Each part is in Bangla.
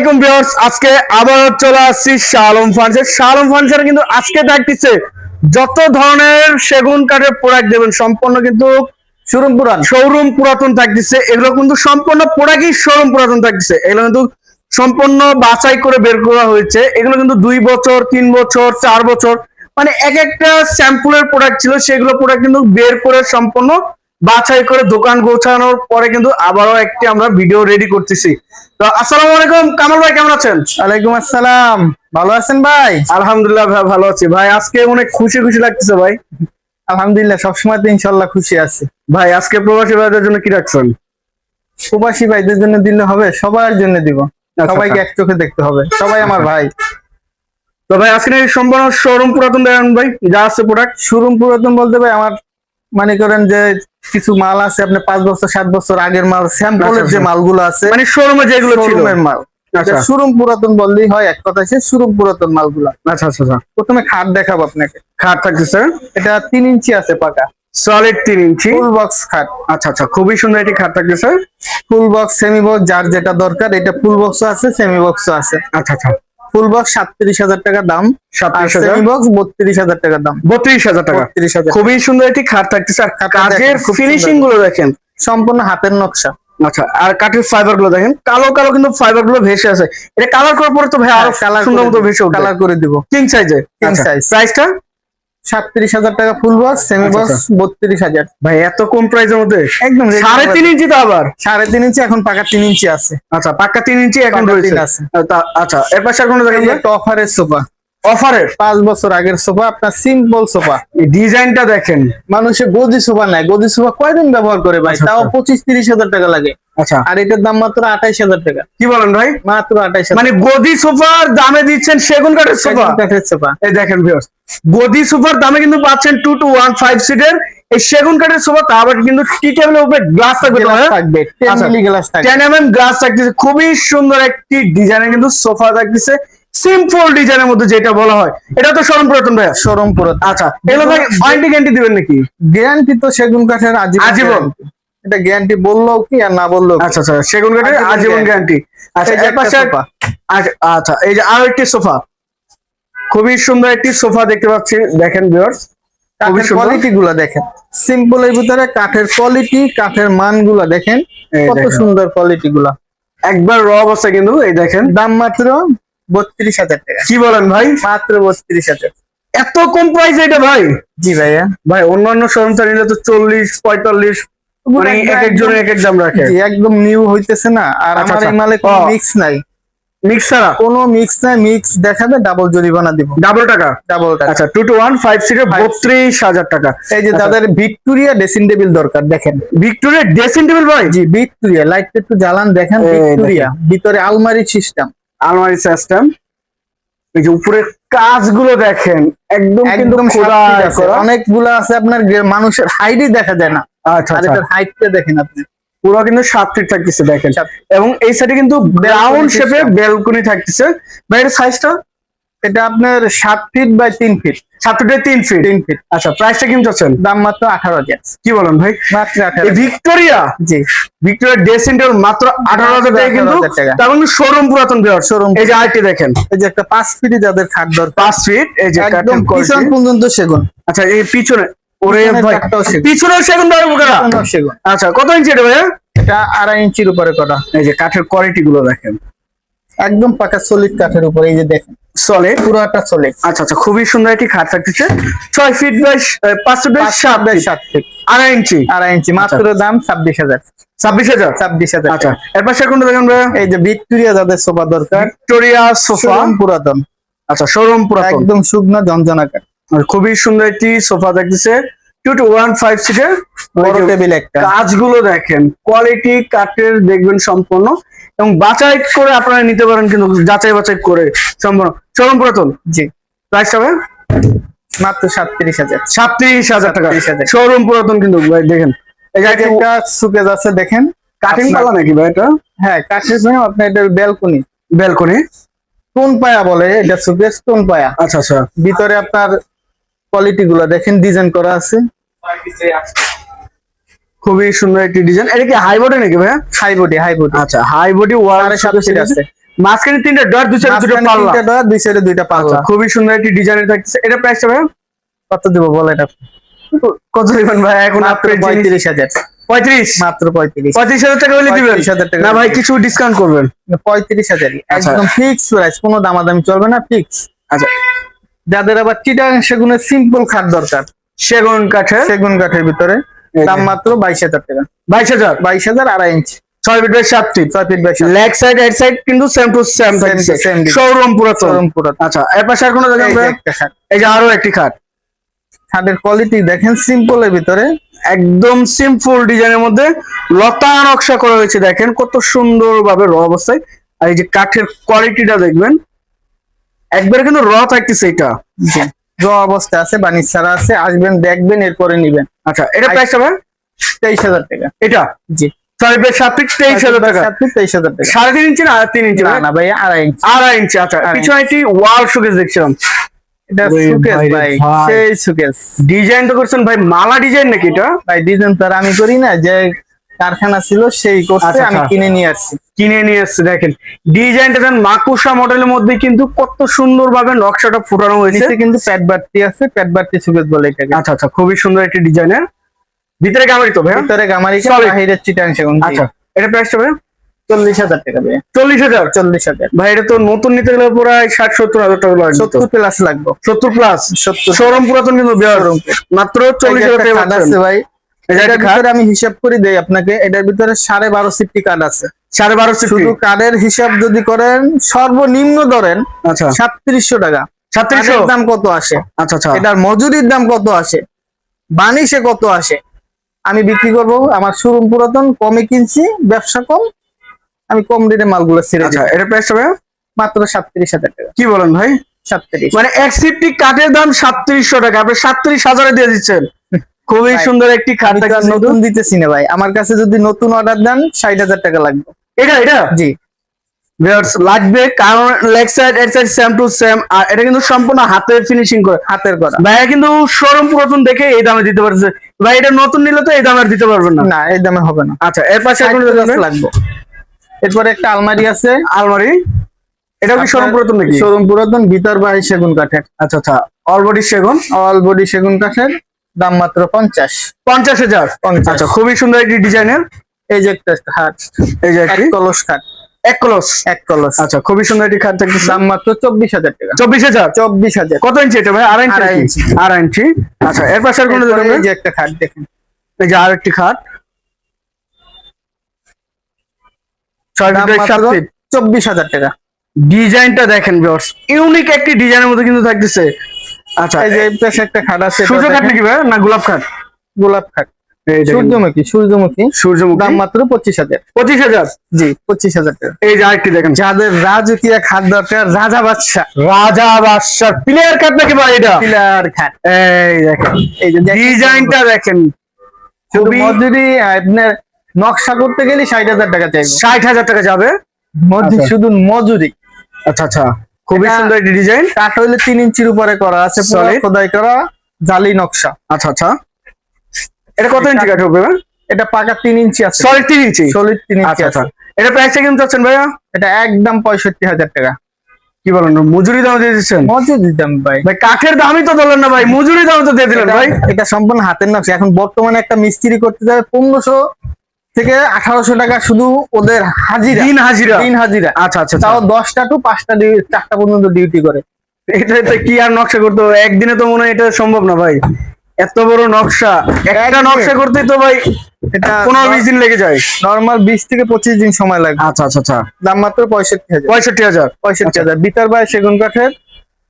আলাইকুম ভিউয়ার্স আজকে আবার চলে আসছি শালম ফার্নিচার শালম ফার্নিচার কিন্তু আজকে থাকতেছে যত ধরনের সেগুন কাঠের প্রোডাক্ট দেবেন সম্পূর্ণ কিন্তু শোরুম পুরান। শোরুম পুরাতন থাকতেছে এগুলো কিন্তু সম্পূর্ণ প্রোডাক্টই শোরুম পুরাতন থাকতেছে এগুলো কিন্তু সম্পূর্ণ বাছাই করে বের করা হয়েছে। এগুলো কিন্তু দুই বছর তিন বছর চার বছর মানে এক একটা স্যাম্পলের প্রোডাক্ট ছিল সেগুলো প্রোডাক্ট কিন্তু বের করে সম্পূর্ণ বাছাই করে দোকান গোছানোর পরে কিন্তু আবারও একটি আমরা ভিডিও রেডি করতেছি। তো আসসালামু আলাইকুম কামাল ভাই কেমন আছেন? ওয়ালাইকুম আসসালাম। ভালো আছেন ভাই? আলহামদুলিল্লাহ ভাই ভালো আছি। ভাই আজকে অনেক খুশি খুশি লাগতেছে ভাই। আলহামদুলিল্লাহ সবসময় তো ইনশাল্লাহ খুশি আছি। ভাই আজকে প্রবাসী ভাইদের জন্য কি রাখছেন? প্রবাসী ভাইদের জন্য দিলে হবে সবার জন্য দিব। আচ্ছা, সবাইকে এক চোখে দেখতে হবে সবাই আমার ভাই। তো ভাই আজকে সম্পূর্ণ শোরুম পুরাতন দেন ভাই যা আছে প্রোডাক্ট শোরুম পুরাতন বলতে ভাই আমার মনে করেন যে কিছু মাল আছে আপনি পাঁচ বছর সাত বছর আগের মাল স্যাম্পলের আচ্ছা, যে আচ্ছা। মালগুলো আছে মানে শোরুমে যেগুলো শোরুমের মাল। আচ্ছা। শোরুম পুরাতন বললেই হয় এক কথা সে শোরুম পুরাতন মালগুলা। আচ্ছা আচ্ছা প্রথমে খাট দেখাবো আপনাকে। খাট থাকতেছে এটা তিন ইঞ্চি আছে পাকা। সলিড তিন ইঞ্চি। ফুল বক্স খাট। আচ্ছা আচ্ছা খুবই সুন্দর একটি খাট থাকতেছে ফুল বক্স সেমি বক্স যার যেটা দরকার এটা ফুল বক্সও আছে সেমি বক্সও আছে। আচ্ছা আচ্ছা। ফুল বক্স সাতত্রিশ হাজার টাকা দাম। সাতত্রিশ হাজার? বক্স বত্রিশ হাজার টাকা দাম। বত্রিশ হাজার টাকা। বত্রিশ হাজার। খুবই সুন্দর একটি খাট থাকতেছে। আর কাঠের ফিনিশিংগুলো দেখেন। সম্পূর্ণ হাতের নকশা। আচ্ছা আর কাঠের ফাইবারগুলো দেখেন। কালো কালো কিন্তু ফাইবারগুলো ভেসে আছে এটা কালার করার পরে তো ভাই আরও কালার সুন্দর মতো ভেসে কালার করে দিব। কিং সাইজে কিং সাইজ প্রাইসটা সাতত্রিশ হাজার টাকা ফুল বক্স সেমি আচ্ছা, বক্স বত্রিশ হাজার। ভাই এত কম প্রাইসের মধ্যে? একদম সাড়ে তিন ইঞ্চি তো আবার? সাড়ে তিন ইঞ্চি এখন পাকা তিন ইঞ্চি আছে। আচ্ছা পাক্কা তিন ইঞ্চি এখন রয়েছে। আছে। আচ্ছা এর পাশে কোনো দেখেন টফারের সোফা অফারের? পাঁচ বছর আগের সোফা আপনার সিম্পল সোফা। ডিজাইনটা দেখেন। মানুষের গদি সোফা নাই। গদি সোফা কয়দিন ব্যবহার করে ভাই? আচ্ছা, তাও আচ্ছা। পঁচিশ তিরিশ হাজার টাকা লাগে। আচ্ছা। আর এটার দাম মাত্র আঠাইশ হাজার টাকা। কি বলেন ভাই? মাত্র আঠাইশ হাজার মানে গদি সোফার দামে দিচ্ছেন সেগুন কাঠের সোফা? কাঠের সোফা। এই দেখেন ভিউয়ার্স গদি সোফার দামে কিন্তু পাচ্ছেন টু টু ওয়ান ফাইভ সিটের এই সেগুন কাঠের সোফা তা আবার কিন্তু টি টেবিলের উপরে গ্লাস থাকবে গ্লাস? থাকবে। টেন। গ্লাস থাকবে। টেন এম এম গ্লাস থাকতেছে। খুবই সুন্দর একটি ডিজাইনের কিন্তু সোফা থাকতেছে। সিম্পল ডিজাইনের মধ্যে যেটা বলা হয় এটা তো স্মরণ পুরাতন ভাইয়া? শোরুম পুরো আচ্ছা এগুলো ভাই ওয়ারেন্টি গ্যারান্টি দিবেন নাকি? গ্যারান্টি তো সেগুন কাঠের আজীবন। এটা গ্যারান্টি বলল কি আর না বলল আচ্ছা আচ্ছা সেগুন কাঠের আজীবন গ্যারান্টি আচ্ছা এই যে এর পাশে আচ্ছা আচ্ছা এই যে আরও একটি সোফা। খুবই সুন্দর একটি সোফা দেখতে পাচ্ছি। দেখেন ভিউয়ার্স খুবই কাঠের কোয়ালিটি গুলা দেখেন। সিম্পল এর ভিতরে কাঠের কোয়ালিটি কাঠের মানগুলা দেখেন কত সুন্দর কোয়ালিটি গুলা একবার র অবস্থা কিন্তু এই দেখেন। দাম মাত্র বত্রিশ হাজার টাকা। কি বলেন ভাই? মাত্র বত্রিশ হাজার। এত কম প্রাইস এটা ভাই? জি ভাইয়া। ভাই অন্যান্য শোরুম নিলে তো চল্লিশ পঁয়তাল্লিশ মানে এক একজনের এক এক দাম রাখে। একদম নিউ হইতেছে না আর আচ্ছা, আমার এই আচ্ছা। মালে কোনো মিক্স নাই। মিক্স ছাড়া? কোনো মিক্স নাই মিক্স দেখাবে ডাবল জরিমানা দিব। ডাবল টাকা? ডাবল টাকা। আচ্ছা টু টু ওয়ান ফাইভ সিটের বত্রিশ হাজার টাকা। এই যে আচ্ছা। ভিক্টোরিয়া ড্রেসিং টেবিল দরকার দেখেন। ভিক্টোরিয়া ড্রেসিং টেবিল ভাই? জি ভিক্টোরিয়া লাইটটা একটু জ্বালান দেখেন ভিক্টোরিয়া। ভিতরে আলমারি সিস্টেম আলমারি সিস্টেম এই যে উপরের কাজগুলো দেখেন একদম কিন্তু অনেকগুলো আছে। আপনার মানুষের হাইটই দেখা যায় না। আচ্ছা আর আচ্ছা হাইটটা দেখেন আপনি। পুরো কিন্তু সাতটি ফিট থাকতেছে দেখেন। এবং এই সাইডে কিন্তু ব্রাউন শেপে। বেলকনি থাকতেছে। সাইজটা এটা আপনার সাত ফিট বাই তিন ফিট সাত ফিটের তিন ফিট তিন ফিট আচ্ছা প্রাইসটা কিন্তু চাচ্ছেন দাম মাত্র আঠারো হাজার। কি বলেন ভাই? মাত্র আঠারো ভিক্টোরিয়া? জি। ভিক্টোরিয়া ড্রেসিং টেবিল মাত্র আঠারো হাজার টাকা কিন্তু তার মানে শোরুম পুরাতন বিয়ার Showroom এই যে আইটি দেখেন। এই যে একটা পাঁচ ফিটে যাদের খাট দরকার। পাঁচ ফিট এই যে একদম। পিছন পর্যন্ত সেগুন। আচ্ছা এই পিছনে ওরে ভাই। পিছনেও সেগুন কারা আচ্ছা কত ইঞ্চি এটা ভাইয়া? এটা আড়াই ইঞ্চির উপরে করা। এই যে কাঠের কোয়ালিটি গুলো দেখেন। একদম পাকা সলিড কাঠের উপরে এই যে দেখেন সলিড পুরোটা সলিড আচ্ছা আচ্ছা খুবই সুন্দর একটি খাট থাকতেছে। ছয় ফিট বাই পাঁচ ফিট বাই সাত বাই সাত ফিট আড়াই ইঞ্চি। আড়াই ইঞ্চি মাত্র দাম ছাব্বিশ হাজার। ছাব্বিশ হাজার? ছাব্বিশ হাজার। আচ্ছা এর পাশে কোনটা দেখেন এই যে ভিক্টোরিয়া যাদের সোফা দরকার ভিক্টোরিয়া সোফা। পুরাতন। আচ্ছা শোরুম পুরাতন। একদম শুকনো আর খুবই সুন্দর একটি সোফা দেখতেছে টু টু ওয়ান ফাইভ সিটের বড় টেবিল একটা। কাজগুলো দেখেন কোয়ালিটি কাঠের দেখবেন সম্পূর্ণ। এবং বাছাই করে আপনারা নিতে পারেন কিন্তু যাচাই বাছাই করে সম্পূর্ণ। চরম পুরাতন। জি। প্রাইস হবে? মাত্র সাতত্রিশ হাজার। সাতত্রিশ হাজার টাকা। 37,000 শোরুম পুরাতন কিন্তু ভাই দেখেন। এই যে একটা সুকেজ আছে দেখেন। কাটিং পালা নাকি ভাই এটা? হ্যাঁ কাঠের সঙ্গে আপনার এটা ব্যালকনি ব্যালকনি স্টোন পায়া বলে এটা সুকেজ স্টোন পায়া আচ্ছা আচ্ছা। ভিতরে আপনার কোয়ালিটি গুলো দেখেন ডিজাইন করা আছে। খুবই সুন্দর একটি ডিজাইন এটা কি হাই বডি নাকি ভাই হাই বডি হাই বডি আচ্ছা হাই বডি ওয়ার সাথে সাত ফিট আছে। মাঝখানে তিনটা ডট দুই সাইডে দুটো পাল্লা। তিনটা ডয়ার দুই সাইডে দুইটা আচ্ছা, পাল্লা। খুবই সুন্দর একটি ডিজাইনের থাকছে এটা প্রাইসটা ভাই কত দিব বলেন আপনি? কত দিবেন ভাই এখন আপনার পঁয়ত্রিশ হাজার। পঁয়ত্রিশ? মাত্র পঁয়ত্রিশ। পঁয়ত্রিশ হাজার টাকা হলে দিবেন? 35,000 টাকা না ভাই কিছু ডিসকাউন্ট করবেন। পঁয়ত্রিশ হাজারই। আচ্ছা। একদম ফিক্স প্রাইস কোনো দামাদামি চলবে না ফিক্স আচ্ছা। যাদের আবার চিটাং সেগুনের সিম্পল খাট দরকার। সেগুন কাঠের? সেগুন কাঠের ভিতরে। দাম। মাত্র বাইশ হাজার টাকা। বাইশ হাজার? বাইশ হাজার আড়াই ইঞ্চি। ছয় ফিট বাই সাত ফিট। ছয় feet by leg side head side কিন্তু same to same to same showroom পুরো আচ্ছা এর পাশে আর কোনো এই যে আরও একটি খাট। খাটের কোয়ালিটি দেখেন সিম্পল এর ভিতরে। একদম সিম্পল ডিজাইনের মধ্যে লতা নকশা করা হয়েছে দেখেন কত সুন্দর ভাবে র অবস্থায়। আর এই যে কাঠের কোয়ালিটিটা দেখবেন একবারে কিন্তু র থাকতেছে এটা। র অবস্থা আছে বানিশ ছাড়া আছে আসবেন দেখবেন এরপরে নিবেন। আচ্ছা এটা প্রাইস হবে তেইশ হাজার টাকা। এটা? জি। সাড়ে তিন ইঞ্চি না আর তিন ইঞ্চি? না ভাই? আড়াই ইঞ্চি। আড়াই ইঞ্চি আচ্ছা। আড়াই পিছনে একটি ওয়াল শোকেস দেখছিলাম। এটা সুকেস ভাই। সেই সুকেস ডিজাইন তো করছেন ভাই মালা ডিজাইন নাকি এটা? ভাই ডিজাইন তো আমি করি না যে কারখানা ছিল সেই করছে আচ্ছা, আমি আচ্ছা। কিনে নিয়ে আসছি। কিনে নিয়ে এসছে দেখেন। ডিজাইনটা দেন মাকুসা মডেলের মধ্যে কিন্তু কত সুন্দর ভাবে নকশাটা ফুটানো হয়েছে। কিন্তু প্যাট বাড়তি আছে প্যাট বাড়তি সুকেস বলে এটাকে। আচ্ছা আচ্ছা খুবই সুন্দর একটি ডিজাইনের ভিতরে গামারি তো ভাই ভিতরে গামারি। বাহিরের চিটাং সেগুন আচ্ছা এটা প্রাইসটা ভাই চল্লিশ হাজার টাকা ভাই চল্লিশ হাজার? চল্লিশ হাজার। ভাই এটা তো নতুন নিতে গেলে প্রায় ষাট সত্তর হাজার টাকা লাগবে সত্তর প্লাস লাগবে। সত্তর প্লাস সত্তর। শোরুম পুরাতন কিন্তু মাত্র চল্লিশ হাজার টাকা। ভাই। এটার একটা ভিতরে আমি হিসাব করে দেই আপনাকে এটার ভিতরে সাড়ে বারো সিফটি কার্ড আছে। সাড়ে বারো শুধু কার্ডের হিসাব যদি করেন সর্বনিম্ন ধরেন আচ্ছা। সাতত্রিশশো টাকা। সাতত্রিশশো? দাম কত আসে? আচ্ছা আচ্ছা। এটার মজুরির দাম কত আসে? বানিশে কত আসে? আমি বিক্রি করব আমার শোরুম পুরাতন কমে কিনছি ব্যবসা কম আমি কম রেটে মালগুলো ছেড়ে আচ্ছা দিই এটা প্রাইসটা ভাই মাত্র সাতত্রিশ হাজার টাকা। কি বলেন ভাই? সাতত্রিশ। মানে এক সিফটি কাঠের দাম সাতত্রিশশো টাকা আপনি সাতত্রিশ হাজারে দিয়ে দিচ্ছেন। খুবই সুন্দর একটি খাট নতুন দিতেছি না ভাই। আমার কাছে যদি নতুন অর্ডার দেন ষাট হাজার টাকা লাগবে। এটা এটা? জি। ভিউয়ার্স লাগবে কারণ লেগ সাইড এর সাইড সেম টু সেম আর এটা কিন্তু সম্পূর্ণ হাতে ফিনিশিং করে। হাতের করা। ভাইয়া কিন্তু শোরুম পুরাতন দেখে এই দামে দিতে পারছে ভাই এটা নতুন নিলে তো এই দামে দিতে পারবেন না। না এই দামে হবে না। আচ্ছা এর পাশে লাগবে? এরপরে একটা আলমারি আছে। আলমারি? এটাও কি শোরুম পুরাতন নাকি? শোরুম পুরাতন ভিতর বাহি সেগুন কাঠের। আচ্ছা আচ্ছা অলবডি সেগুন? অল বডি সেগুন কাঠের। দাম মাত্র পঞ্চাশ। পঞ্চাশ হাজার? আচ্ছা খুবই সুন্দর একটি ডিজাইনের এই যে একটা খাট। এই যে একটি? কলস খাট। এক কলস? এক কলস। আচ্ছা খুবই সুন্দর একটি খাট থাকতেছে দাম মাত্র চব্বিশ হাজার টাকা। চব্বিশ হাজার? চব্বিশ হাজার। কত ইঞ্চি এটা ভাই? আড়াই ইঞ্চি ইঞ্চি। আড়াই ইঞ্চি। আচ্ছা এর পাশে কোনো এই যে একটা খাট দেখেন। এই যে আর একটি খাট। ছয় চব্বিশ হাজার টাকা। ডিজাইনটা দেখেন ইউনিক একটি ডিজাইনের মধ্যে কিন্তু থাকতেছে। আচ্ছা এই যে পাশে একটা খাট আছে এটা সূর্য খাট নাকি ভাই? না গোলাপ খাট? গোলাপ খাট। সূর্যমুখী সূর্যমুখী। সূর্যমুখী? দাম মাত্র পঁচিশ হাজার। পঁচিশ হাজার? জি পঁচিশ হাজার টাকা। এই যে আরেকটি দেখেন। যাদের রাজকীয় খাট দরকার রাজা বাদশা রাজা বাদশার প্লেয়ার খাট নাকি ভাই এটা? পিলার খাট। এই দেখেন। এই যে ডিজাইনটা দেখেন। মজুরি আপনার নকশা করতে গেলে ষাট হাজার টাকা চাইব। ষাট হাজার টাকা যাবে? মজুরি আচ্ছা। শুধু মজুরি। আচ্ছা আচ্ছা। খুবই সুন্দর একটি ডিজাইন কাঠ হইলে তিন ইঞ্চির উপরে করা আছে খোদাই করা জালি নকশা। আচ্ছা আচ্ছা। এটা কত ইঞ্চি কাঠ হবে এটা পাকা তিন ইঞ্চি আছে। সলিড তিন ইঞ্চি? সলিড তিন ইঞ্চি আচ্ছা আচ্ছা। আছে। এটা প্রাইসটা কেমন চাচ্ছেন ভাইয়া? এটা একদম পঁয়ষট্টি হাজার টাকা। কি বলেন মজুরি দাম দিয়ে দিচ্ছেন? মজুরি দাম ভাই। ভাই কাঠের দামই তো ধরলেন না ভাই। মজুরি দাম তো দিয়ে দিলেন ভাই। এটা সম্পূর্ণ হাতের নকশা। এখন বর্তমানে একটা মিস্ত্রি করতে যাবে পনেরোশো থেকে আঠারোশো টাকা শুধু ওদের হাজিরা। দিন হাজিরা। দিন হাজিরা। আচ্ছা আচ্ছা তাও আচ্ছা। দশটা টু পাঁচটা চারটা পর্যন্ত ডিউটি করে। এটা কি আর নকশা করতে হবে? একদিনে তো মনে হয় এটা সম্ভব না ভাই। এত বড় নকশা। একটা নকশা করতে তো ভাই এটা পনেরো বিশ দিন লেগে যায়। নর্মাল বিশ থেকে পঁচিশ দিন সময় লাগবে। আচ্ছা আচ্ছা আচ্ছা। দাম মাত্র পঁয়ষট্টি হাজার। পঁয়ষট্টি হাজার। পঁয়ষট্টি হাজার। বিতার বাই সেগুন কাঠের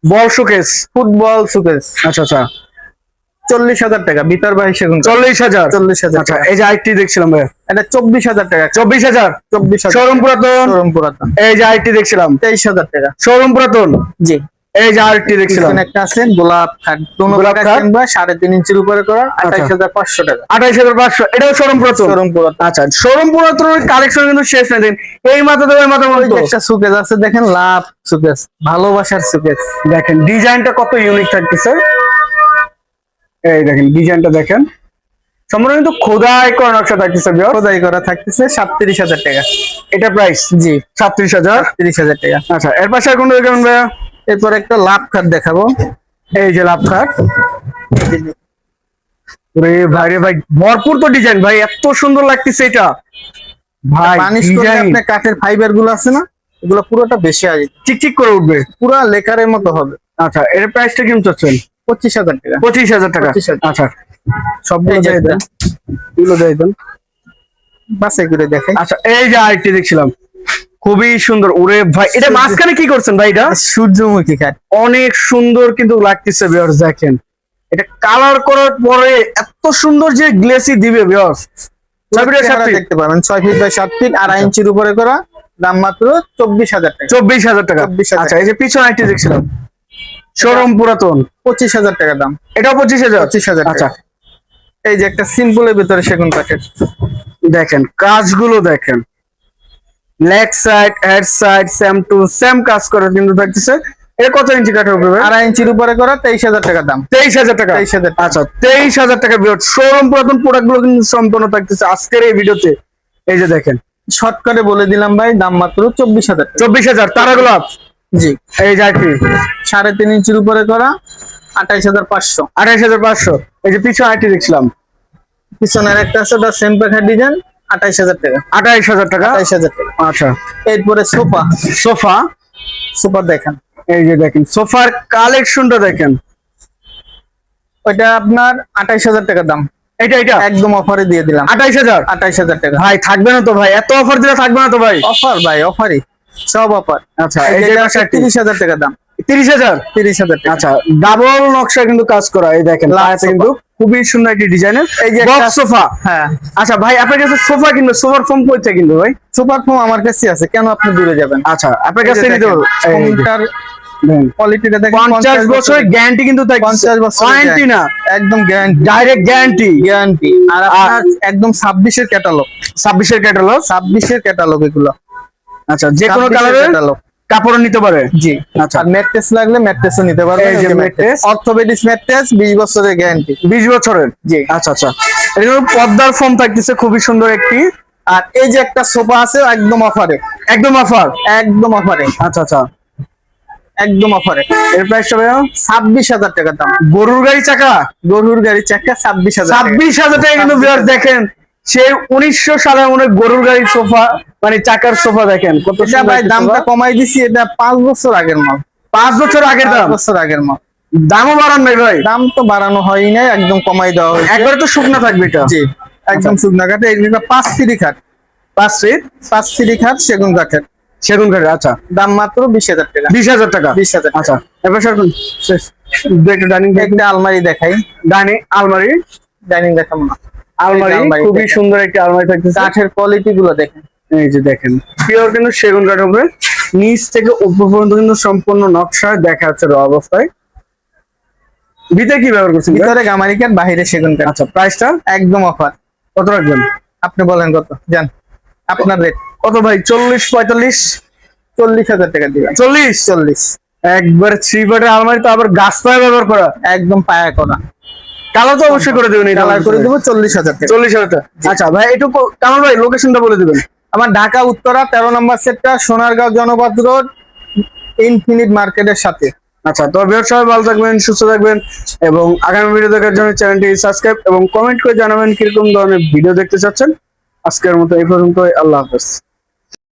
বল শোকেস। ফুটবল সুকেস আচ্ছা আচ্ছা। চল্লিশ হাজার টাকা বিতার বাই সেগুন চল্লিশ হাজার? চল্লিশ হাজার আচ্ছা এই যে আইটি দেখছিলাম ভাই এটা চব্বিশ হাজার টাকা। চব্বিশ হাজার? চব্বিশ শোরুম পুরাতন? শোরুম পুরাতন। এই যে আইটি দেখছিলাম। তেইশ হাজার টাকা। শোরুম পুরাতন? জি। এই যে আরেকটি দেখছিলাম। পিছনে একটা আছে গোলাপ খাট। গোলাপ গোলাপ খাট? খাট সাড়ে তিন ইঞ্চির উপরে করা আঠাইশ আচ্ছা। হাজার পাঁচশো টাকা। আঠাইশ হাজার পাঁচশো এটাও শোরুম পুরাতন? শোরুম পুরাতন। আচ্ছা শোরুম কালেকশন কিন্তু শেষ না দিন এই মাথা মাথা একটা সুকেস আছে দেখেন লাভ সুকেস ভালোবাসার সুকেস দেখেন ডিজাইনটা কত ইউনিক থাকতেছে। এই দেখেন ডিজাইনটা দেখেন। সম্পূর্ণ কিন্তু খোদাই করা নকশা থাকতেছে বিয়ার খোদাই করা থাকতেছে সাতত্রিশ হাজার টাকা। এটা প্রাইস জি। সাতত্রিশ হাজার? তিরিশ হাজার টাকা। আচ্ছা এর পাশে আর দেখাবেন ভাইয়া? এরপর একটা লাভ খাট দেখাবো। এই যে লাভ খাট রে ভাই রে ভাই ভরপুর তো ডিজাইন ভাই এত সুন্দর লাগতেছে এটা। ভাই ডিজাইন কাঠের ফাইবারগুলো আছে না এগুলো পুরোটা বেশি আসবে চিকচিক করে উঠবে। পুরা লেকারের মতো হবে। আচ্ছা এর প্রাইসটা কেমন চাচ্ছেন? পঁচিশ হাজার টাকা। পঁচিশ হাজার টাকা। 25,000 আচ্ছা। সবগুলো দিয়ে দেন। এগুলো দিয়ে দেন। বাসাই করে আচ্ছা এই যে আরেকটি দেখছিলাম। খুবই সুন্দর। ওরে ভাই এটা মাঝখানে কি করছেন ভাই এটা? সূর্যমুখী খাট। অনেক সুন্দর কিন্তু লাগতেছে ভিউয়ার্স দেখেন। এটা কালার করার পরে এত সুন্দর যে গ্লেসি দিবে ভিউয়ার্স দেখতে পাবেন ছয় ফিট বাই সাত ফিট আড়াই ইঞ্চির উপরে করা দাম মাত্র চব্বিশ হাজার টাকা। চব্বিশ হাজার টাকা। আচ্ছা এই যে পিছনে একটি দেখছিলাম। শোরুম পুরাতন। পঁচিশ হাজার টাকা দাম। এটাও পঁচিশ হাজার? পঁচিশ হাজার আচ্ছা। এই যে একটা সিম্পলের ভিতরে সেগুন কাঠের দেখেন কাজগুলো দেখেন। Leg side head side same to same কাজ করে কিন্তু থাকতেছে এটা কত ইঞ্চি কাঠের উপরে? আড়াই ইঞ্চির উপরে করা তেইশ হাজার টাকা দাম। তেইশ হাজার টাকা? তেইশ হাজার টাকা। আচ্ছা তেইশ হাজার টাকা বিয়ট শোরুম পুরাতন প্রোডাক্টগুলো কিন্তু সম্পূর্ণ থাকতেছে আজকের এই ভিডিওতে। এই যে দেখেন। শর্টকাটে বলে দিলাম ভাই দাম মাত্র চব্বিশ হাজার চব্বিশ হাজার তারা গোলাপ। জি। এই আরেকটি সাড়ে তিন ইঞ্চির উপরে করা আঠাইশ হাজার পাঁচশো। আঠাইশ হাজার পাঁচশো। এই যে পিছনে আরেকটি দেখছিলাম। পিছনের একটা আছে ওটা সেম প্যাকেট ডিজাইন আঠাইশ হাজার টাকা। আঠাইশ হাজার টাকা? আঠাইশ হাজার টাকা। আচ্ছা। এরপরে সোফা। সোফা? সোফা দেখেন। এই যে দেখেন সোফার কালেকশনটা দেখেন। ওইটা আপনার আঠাইশ হাজার টাকা দাম। এটা এটা একদম অফারে দিয়ে দিলাম। আঠাইশ হাজার? আঠাইশ হাজার টাকা। ভাই থাকবে না তো ভাই এত অফার দিলে থাকবে না তো ভাই। অফার ভাই অফারই সব অফার। আচ্ছা তিরিশ হাজার টাকা দাম। তিরিশ হাজার? তিরিশ হাজার আচ্ছা ডাবল নকশা কিন্তু কাজ করা এই দেখেন কিন্তু খুবই সুন্দর একটি ডিজাইনের এই যে বক্স সোফা হ্যাঁ। আচ্ছা ভাই আপনার কাছে সোফা কিনবে? সোফার ফর্ম কইতে কিন্তু ভাই? সুপার ফোম আমার কাছে আছে কেন আপনি দূরে যাবেন? আচ্ছা আপনার কাছে নিতে পারব। কোয়ালিটিটা দেখেন পঞ্চাশ বছরের গ্যারান্টি কিন্তু থাকছে পঞ্চাশ বছর ওয়ারেন্টি না। একদম গ্যারান্টি ডাইরেক্ট গ্যারান্টি গ্যারান্টি আর আপনার একদম ছাব্বিশের ক্যাটালগ ছাব্বিশের ক্যাটালগ ছাব্বিশের ক্যাটালগ এগুলো। আচ্ছা যে কোনো কালারের কাপড় নিতে পারে? জি। আচ্ছা। আর ম্যাট্রেস লাগলে ম্যাট্রেসও নিতে পারবেন এই যে mattress। অর্থোপেডিক্স ম্যাট্রেস 20 বছরের গ্যারান্টি বিশ বছরের? জি। আচ্ছা আচ্ছা। হলো পর্দার ফর্ম থাকতেছে খুবই সুন্দর একটি। আর এই যে একটা সোফা আছে একদম অফারে একদম অফার একদম অফারে আচ্ছা আচ্ছা। একদম অফারে এর প্রাইসটা ভাইয়া? ছাব্বিশ হাজার টাকা দাম। গরুর গাড়ি চাকা? গরুর গাড়ি চাকা ছাব্বিশ হাজার টাকা। ছাব্বিশ হাজার টাকা কিন্তু দেখেন। সেই উনিশশো সালে মনে হয় গরুর গাড়ির সোফা মানে চাকার সোফা দেখেন কত ভাই দামটা। কমাই দিছি এটা পাঁচ বছর আগের মাল। পাঁচ বছর আগের দাম? বছর আগের মাল। দামও বাড়ান নাই ভাই। দাম তো বাড়ানো হয় নাই একদম কমাই দেওয়া হয়েছে। একবারে তো শুকনো থাকবে এটা। জি একদম শুকনা। কাঠে এটা পাঁচ সিঁড়ি খাট। পাঁচ ফিট পাঁচ সিঁড়ি খাট সেগুন কাঠের। সেগুন কাঠের আচ্ছা। দাম মাত্র বিশ হাজার টাকা। বিশ হাজার টাকা? বিশ হাজার আচ্ছা। এবার স্যার শেষ। একটা ডাইনিং একটা আলমারি দেখাই। ডাইনিং আলমারি। ডাইনিং দেখাবো না। আলমারি খুবই সুন্দর একটি আলমারি থাকতেছে। কাঠের কোয়ালিটি গুলো দেখেন। এই যে দেখেন পিওর কিন্তু সেগুন কাঠ উপরে। নিচ থেকে উপর পর্যন্ত কিন্তু সম্পূর্ণ নকশা দেখা যাচ্ছে র অবস্থায়। ভিতরে কি ব্যবহার করছেন ভিতরে গামারি কাঠ বাহিরে সেগুন কাঠ। আচ্ছা প্রাইসটা একদম অফার কত রাখবেন? আপনি বলেন কত? জান আপনার রেট কত ভাই? চল্লিশ পঁয়তাল্লিশ? চল্লিশ হাজার টাকা দিবেন চল্লিশ? চল্লিশ। একবার থ্রি পার্টের আলমারি তো আবার গাছ পায়ে ব্যবহার করা। একদম পায়া করা। কালো তো অবশ্যই করে দেবেন কালার করে দেবো চল্লিশ হাজার চল্লিশ হাজার আচ্ছা ভাই একটু কামাল ভাই লোকেশনটা বলে দিবেন। আমার ঢাকা উত্তরা তেরো নম্বর সেক্টর সোনারগাঁও জনপদ রোড ইনফিনিট মার্কেটের সাথে। আচ্ছা তো বিয়ার সবাই ভালো থাকবেন সুস্থ থাকবেন এবং আগামী ভিডিও দেখার জন্য চ্যানেলটি সাবস্ক্রাইব এবং কমেন্ট করে জানাবেন কীরকম ধরনের ভিডিও দেখতে চাচ্ছেন। আজকের মতো এই পর্যন্ত আল্লাহ হাফেজ।